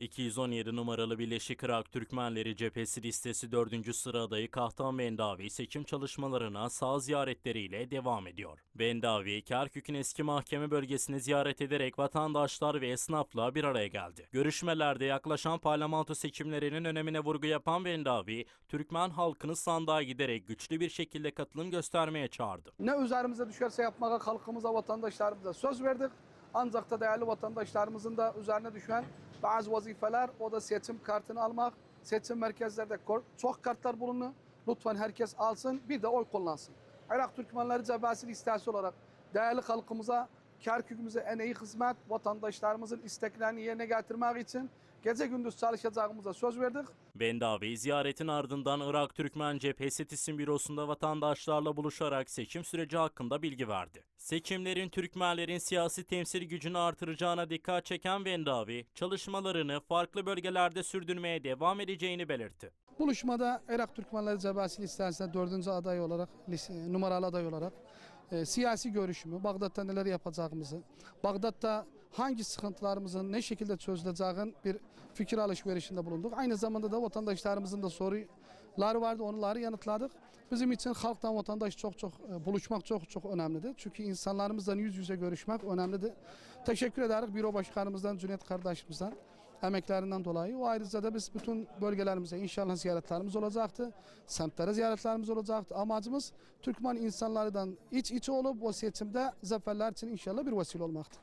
217 numaralı Birleşik Irak Türkmenleri Cephesi listesi 4. sıra adayı Kahtan Vendavi seçim çalışmalarına sağ ziyaretleriyle devam ediyor. Vendavi, Kerkük'ün eski mahkeme bölgesini ziyaret ederek vatandaşlar ve esnafla bir araya geldi. Görüşmelerde yaklaşan parlamento seçimlerinin önemine vurgu yapan Vendavi, Türkmen halkını sandığa giderek güçlü bir şekilde katılım göstermeye çağırdı. Ne üzerimize düşerse yapmaya halkımıza, vatandaşlarımıza söz verdik. Ancak da değerli vatandaşlarımızın da üzerine düşen bazı vazifeler o da seçim kartını almak. Seçim merkezlerde çok kartlar bulunuyor. Lütfen herkes alsın bir de oy kullansın. Irak Türkmenleri Cebesi listesi olarak değerli halkımıza, Kerkük'ümüze en iyi hizmet, vatandaşlarımızın isteklerini yerine getirmek için gece gündüz çalışacağımıza söz verdik. Vendavi ziyaretin ardından Irak Türkmen Cephesi TİSİM bürosunda vatandaşlarla buluşarak seçim süreci hakkında bilgi verdi. Seçimlerin Türkmenlerin siyasi temsil gücünü artıracağına dikkat çeken Vendavi, çalışmalarını farklı bölgelerde sürdürmeye devam edeceğini belirtti. Buluşmada Irak Türkmenleri Cebesi listesinde dördüncü aday olarak, numaralı aday olarak e, siyasi görüşümü, Bağdat'ta neler yapacağımızı, Bağdat'ta hangi sıkıntılarımızın ne şekilde çözüleceğin bir fikir alışverişinde bulunduk. Aynı zamanda da vatandaşlarımızın da soruları vardı, onları yanıtladık. Bizim için halktan vatandaş çok çok e, buluşmak çok çok önemlidir. Çünkü insanlarımızla yüz yüze görüşmek önemlidir. Teşekkür ederiz Büro Başkanımızdan, Cüneyt kardeşimizden emeklerinden dolayı. O ayrıca da biz bütün bölgelerimize inşallah ziyaretlerimiz olacaktı. Semtlere ziyaretlerimiz olacaktı. Amacımız Türkmen insanlarından iç içe olup o seçimde zaferler için inşallah bir vesile olmaktı.